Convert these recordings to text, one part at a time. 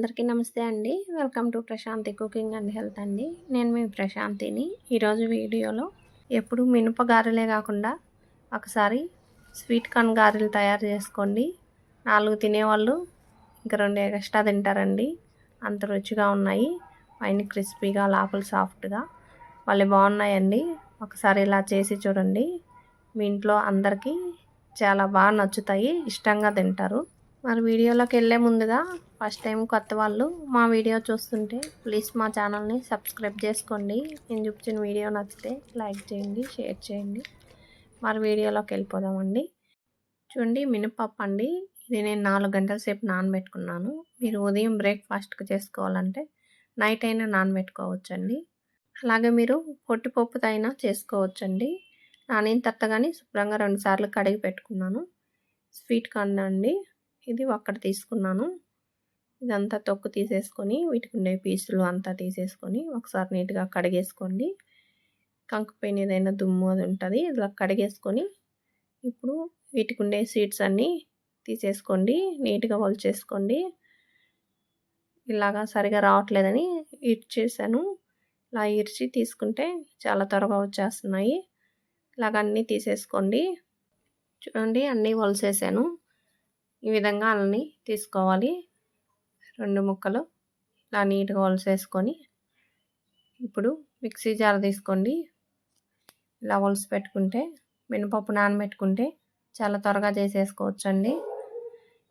అందరికీ నమస్తే అండి. Welcome to Prashanthi cooking and health అండి. నేను మీ ప్రశాంతిని. ఈరోజు వీడియోలో ఎప్పుడు మినప గారెలే కాకుండా ఒకసారి స్వీట్ కార్న్ గారెలు తయారు చేసుకోండి. నాలుగు తినేవాళ్ళు ఇంకా రెండు ఎక్స్ట్రా తింటారండి. అంత రుచిగా ఉన్నాయి. పైన క్రిస్పీగా లోపల సాఫ్ట్గా. వాళ్ళు బాగున్నాయండి. ఒకసారి ఇలా చేసి చూడండి. మీ ఇంట్లో అందరికీ చాలా బాగా నచ్చుతాయి. ఇష్టంగా తింటారు. మరి వీడియోలోకి వెళ్ళే ముందుగా ఫస్ట్ టైం కొత్త వాళ్ళు మా వీడియో చూస్తుంటే ప్లీజ్ మా ఛానల్ని సబ్స్క్రైబ్ చేసుకోండి. నేను చూపించిన వీడియో నచ్చితే లైక్ చేయండి షేర్ చేయండి. మరి వీడియోలోకి వెళ్ళిపోదామండి. చూడండి మినపప్పు అండి. ఇది నేను నాలుగు గంటల సేపు నానబెట్టుకున్నాను. మీరు ఉదయం బ్రేక్ఫాస్ట్కి చేసుకోవాలంటే నైట్ అయినా నానబెట్టుకోవచ్చండి. అలాగే మీరు పొట్టిపప్పుతో అయినా చేసుకోవచ్చండి. నానిన తట్టగానే శుభ్రంగా రెండుసార్లు కడిగి పెట్టుకున్నాను. స్వీట్ కార్న్ అండి. ఇది ఒక్కటి తీసుకున్నాను. ఇదంతా తొక్కు తీసేసుకొని వీటికి ఉండే పీసులు అంతా తీసేసుకొని ఒకసారి నీట్గా కడిగేసుకోండి. కంకపోయిన ఏదైనా దుమ్ము అది ఉంటుంది ఇలా కడిగేసుకొని ఇప్పుడు వీటికి ఉండే సీడ్స్ అన్నీ తీసేసుకోండి నీట్గా చేసుకోండి ఇలాగా సరిగా రావట్లేదని ఇర్చేసాను ఇలా ఇర్చి తీసుకుంటే చాలా త్వరగా వచ్చేస్తున్నాయి. ఇలాగ అన్నీ తీసేసుకోండి. చూడండి అన్నీ వలసేసాను. ఈ విధంగా అన్నీ తీసుకోవాలి. రెండు ముక్కలు. ఇలా నీట్గా వలసేసుకొని ఇప్పుడు మిక్సీ జార్ తీసుకోండి. ఇలా వలసి పెట్టుకుంటే మినపప్పు నానబెట్టుకుంటే చాలా త్వరగా చేసేసుకోవచ్చండి.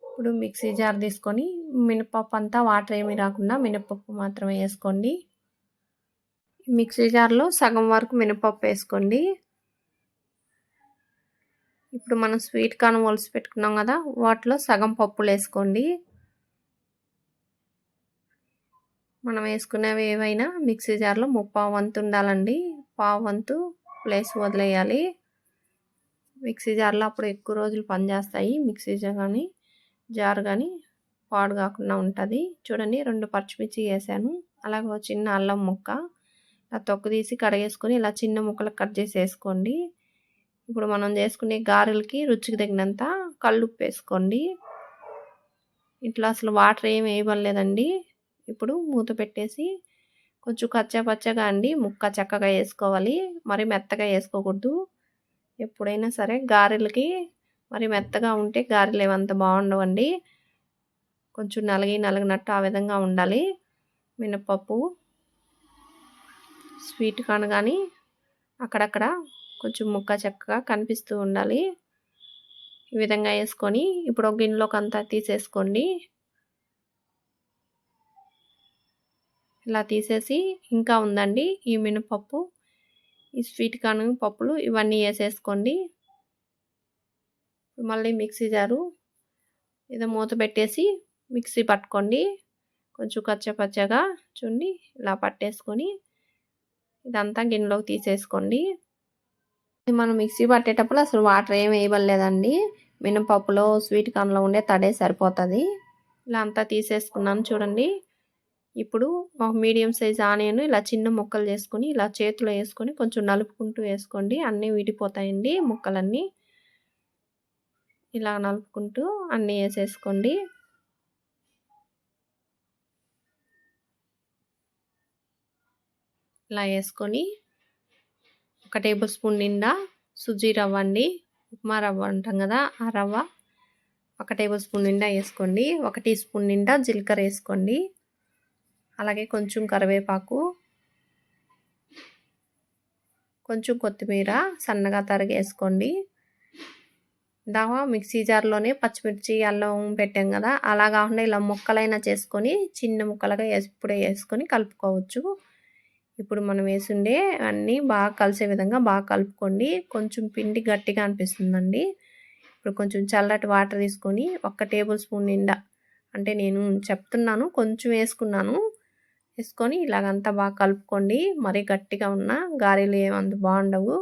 ఇప్పుడు మిక్సీ జార్ తీసుకొని మినపప్పు అంతా వాటర్ ఏమీ రాకుండా మినపప్పు మాత్రమే వేసుకోండి. మిక్సీ జార్లో సగం వరకు మినపప్పు వేసుకోండి. ఇప్పుడు మనం స్వీట్ కార్న్ వలసి పెట్టుకున్నాం కదా వాటిలో సగం పప్పులు వేసుకోండి. మనం వేసుకునేవి ఏవైనా మిక్సీ జార్లో ముప్పావు వంతు ఉండాలండి. పావు వంతు ప్లేస్ వదిలేయాలి. మిక్సీ జార్లో అప్పుడు ఎక్కువ రోజులు పనిచేస్తాయి మిక్సీ జార్ కానీ జార్ కానీ పాడు కాకుండా ఉంటుంది. చూడండి రెండు పచ్చిమిర్చి వేసాను. అలాగే చిన్న అల్లం ముక్క. ఇలా తొక్కు తీసి కడిగేసుకొని ఇలా చిన్న ముక్కలు కట్ చేసి వేసుకోండి. ఇప్పుడు మనం చేసుకునే గారెలకి రుచికి తగినంత కళ్ళుప్పు వేసుకోండి. ఇట్లా అసలు వాటర్ ఏమి వేయబడలేదండి. ఇప్పుడు మూత పెట్టేసి కొంచెం కచ్చా పచ్చగా అండి ముక్క చక్కగా వేసుకోవాలి. మరి మెత్తగా వేసుకోకూడదు. ఎప్పుడైనా సరే గారెలకి మరి మెత్తగా ఉంటే గారెలు ఏమంత బాగుండవండి. కొంచెం నలిగి నలిగినట్టు ఆ విధంగా ఉండాలి. మినపప్పు స్వీట్ కాను కానీ అక్కడక్కడ కొంచెం ముక్క చక్కగా కనిపిస్తూ ఉండాలి. ఈ విధంగా వేసుకొని ఇప్పుడు ఒక గిన్నెలోకి అంతా తీసేసుకోండి. ఇలా తీసేసి ఇంకా ఉందండి. ఈ మినపప్పు ఈ స్వీట్ కార్న్ పప్పులు ఇవన్నీ వేసేసుకోండి. మళ్ళీ మిక్సీ జారు ఏదో మూత పెట్టేసి మిక్సీ పట్టుకోండి. కొంచెం కచ్చపచ్చగా చూడండి ఇలా పట్టేసుకొని ఇదంతా గిన్నెలోకి తీసేసుకోండి. మనం మిక్సీ పట్టేటప్పుడు అసలు వాటర్ ఏం వేయబడలేదండి. మినపప్పులో స్వీట్ కార్న్లో ఉండే తడే సరిపోతుంది. ఇలా అంతా తీసేసుకున్నాను చూడండి. ఇప్పుడు ఒక మీడియం సైజ్ ఆనియన్ ఇలా చిన్న ముక్కలు చేసుకొని ఇలా చేతిలో వేసుకొని కొంచెం నలుపుకుంటూ వేసుకోండి. అన్నీ విడిపోతాయండి ముక్కలన్నీ. ఇలా నలుపుకుంటూ అన్నీ వేసేసుకోండి. ఇలా వేసుకొని ఒక టేబుల్ స్పూన్ నిండా సుజీ రవ్వ అండి. ఉప్మా రవ్వ అంటాం కదా ఆ రవ్వ. ఒక టేబుల్ స్పూన్ నిండా వేసుకోండి. ఒక టీ స్పూన్ నిండా జీలకర్ర వేసుకోండి. అలాగే కొంచెం కరివేపాకు కొంచెం కొత్తిమీర సన్నగా తరిగేసుకోండి. దావా మిక్సీ జార్లోనే పచ్చిమిర్చి అల్లం పెట్టాం కదా అలా కాకుండా ఇలా ముక్కలైనా చేసుకొని చిన్న ముక్కలుగా ఇప్పుడే వేసుకొని కలుపుకోవచ్చు. ఇప్పుడు మనం వేసిండే అన్నీ బాగా కలిసే విధంగా బాగా కలుపుకోండి. కొంచెం పిండి గట్టిగా అనిపిస్తుందండి. ఇప్పుడు కొంచెం చల్లటి వాటర్ తీసుకొని ఒక్క టేబుల్ స్పూన్ నిండా అంటే నేను చెప్తున్నాను కొంచెం వేసుకున్నాను. వేసుకొని ఇలాగంతా బాగా కలుపుకోండి. మరీ గట్టిగా ఉన్న గారెలు ఏమంత బాగుండవు.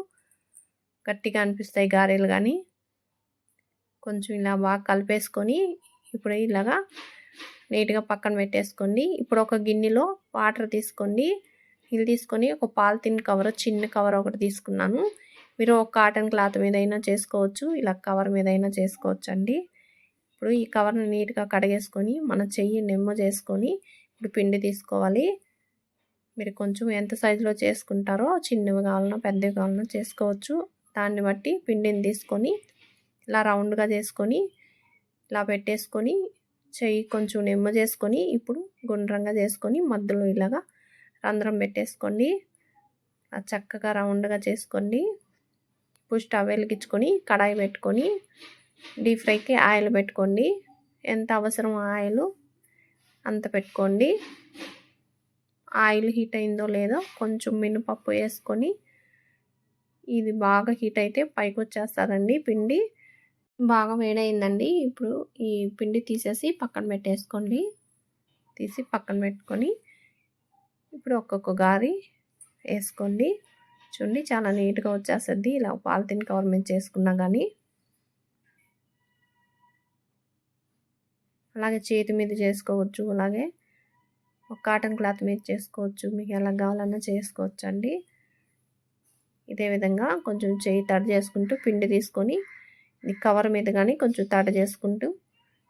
గట్టిగా అనిపిస్తాయి గారెలు కానీ కొంచెం ఇలా బాగా కలిపేసుకొని ఇప్పుడు ఇలాగా నీట్గా పక్కన పెట్టేసుకోండి. ఇప్పుడు ఒక గిన్నెలో వాటర్ తీసుకోండి. ఇది తీసుకొని ఒక పాలిథిన్ కవర్ చిన్న కవర్ ఒకటి తీసుకున్నాను. మీరు ఒక కాటన్ క్లాత్ మీద అయినా చేసుకోవచ్చు ఇలా కవర్ మీద అయినా చేసుకోవచ్చు అండి ఇప్పుడు ఈ కవర్ని నీట్గా కడిగేసుకొని మన చెయ్యి నిమ్మ చేసుకొని ఇప్పుడు పిండి తీసుకోవాలి. మీరు కొంచెం ఎంత సైజులో చేసుకుంటారో చిన్నవి కావాలన్నా పెద్దవి కావాలన్నా చేసుకోవచ్చు. దాన్ని బట్టి పిండిని తీసుకొని ఇలా రౌండ్గా చేసుకొని ఇలా పెట్టేసుకొని చెయ్యి కొంచెం నిమ్మ చేసుకొని ఇప్పుడు గుండ్రంగా చేసుకొని మధ్యలో ఇలాగా రంధ్రం పెట్టేసుకోండి. చక్కగా రౌండ్గా చేసుకోండి. ఇప్పుడు స్టవ్ వెలిగించుకొని కడాయి పెట్టుకొని డీప్ ఫ్రైకి ఆయిల్ పెట్టుకోండి. ఎంత అవసరం ఆయిల్ అంత పెట్టుకోండి. ఆయిల్ హీట్ అయిందో లేదో కొంచెం మినపప్పు వేసుకొని ఇది బాగా హీట్ అయితే పైకి వచ్చేస్తుందండి పిండి. బాగా వేడైందండి ఇప్పుడు ఈ పిండి తీసేసి పక్కన పెట్టేసుకోండి. తీసి పక్కన పెట్టుకొని ఇప్పుడు ఒక్కొక్క గారి వేసుకోండి. చూడండి చాలా నీట్గా వచ్చేస్తుంది. ఇలా పాలిథిన్ కవర్ మీద చేసుకున్నా కానీ అలాగే చేతి మీద చేసుకోవచ్చు. అలాగే ఒక కాటన్ క్లాత్ మీద చేసుకోవచ్చు. మీకు ఎలా కావాలన్నా చేసుకోవచ్చు అండి ఇదే విధంగా కొంచెం చేయి తడి చేసుకుంటూ పిండి తీసుకొని కవర్ మీద కానీ కొంచెం తడి చేసుకుంటూ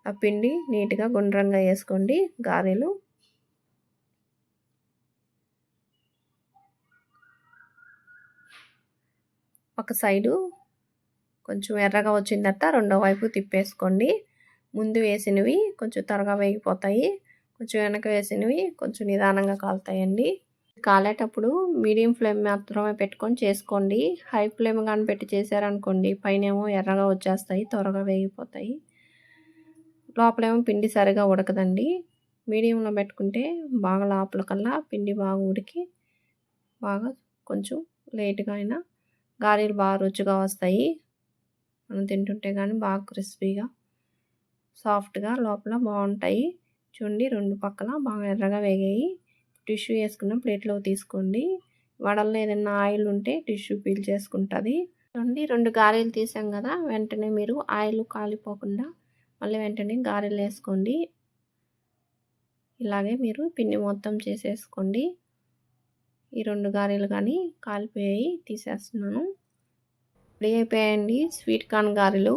ఆ పిండి నీట్గా గుండ్రంగా వేసుకోండి గారెలు. ఒక సైడు కొంచెం ఎర్రగా వచ్చిన తర్వాత రెండో వైపు తిప్పేసుకోండి. ముందు వేసినవి కొంచెం త్వరగా వేగిపోతాయి. కొంచెం వెనక వేసినవి కొంచెం నిదానంగా కాలుతాయండి. కాలేటప్పుడు మీడియం ఫ్లేమ్ మాత్రమే పెట్టుకొని చేసుకోండి. హై ఫ్లేమ్ కానీ పెట్టి చేశారనుకోండి పైనేమో ఎర్రగా వచ్చేస్తాయి త్వరగా వేగిపోతాయి. లోపలేమో పిండి సరిగా ఉడకదండి. మీడియంలో పెట్టుకుంటే బాగా లోపల కల్లా పిండి బాగా ఉడికి బాగా కొంచెం లేట్గా అయినా గారెలు బాగా రుచిగా వస్తాయి. మనం తింటుంటే కానీ బాగా క్రిస్పీగా సాఫ్ట్గా లోపల బాగుంటాయి చూడండి రెండు పక్కల బాగా ఎర్రగా వేగాయి. టిష్యూ వేసుకున్న ప్లేట్లో తీసుకోండి. వడల్లో ఏదైనా ఆయిల్ ఉంటే టిష్యూ పీల్ చేసుకుంటుంది. చూడండి రెండు గారెలు తీసాం కదా వెంటనే మీరు ఆయిల్ కాలిపోకుండా మళ్ళీ వెంటనే గారెలు వేసుకోండి. ఇలాగే మీరు పిండి మొత్తం చేసేసుకోండి. ఈ రెండు గారెలు కానీ కాలిపోయాయి తీసేస్తున్నాను. రెడీ అయిపోయాయండి స్వీట్ కార్న్ గారెలు.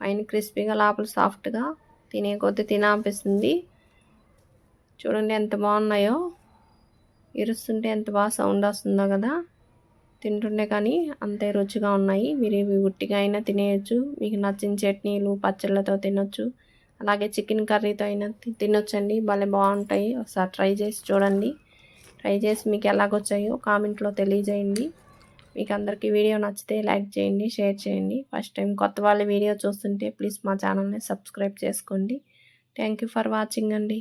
పైన క్రిస్పీగా లోపల సాఫ్ట్గా తినే కొద్ది తినాపిస్తుంది. చూడండి ఎంత బాగున్నాయో. ఇరుస్తుంటే ఎంత బాగా సౌండ్ వస్తుందో కదా. తింటుండే కానీ అంతే రుచిగా ఉన్నాయి. మీరు ఇవి ఉట్టిగా అయినా తినేయచ్చు. మీకు నచ్చిన చట్నీలు పచ్చళ్ళతో తినొచ్చు. అలాగే చికెన్ కర్రీతో అయినా తినొచ్చండి. భలే బాగుంటాయి. ఒకసారి ట్రై చేసి చూడండి. ట్రై చేసి మీకు ఎలాగొచ్చాయో కామెంట్లో తెలియజేయండి. మీకు అందరికీ వీడియో నచ్చితే లైక్ చేయండి షేర్ చేయండి. ఫస్ట్ టైం కొత్త వాళ్ళ వీడియో చూస్తుంటే ప్లీజ్ మా ఛానల్ని సబ్స్క్రైబ్ చేసుకోండి. థ్యాంక్ ఫర్ వాచింగ్ అండి.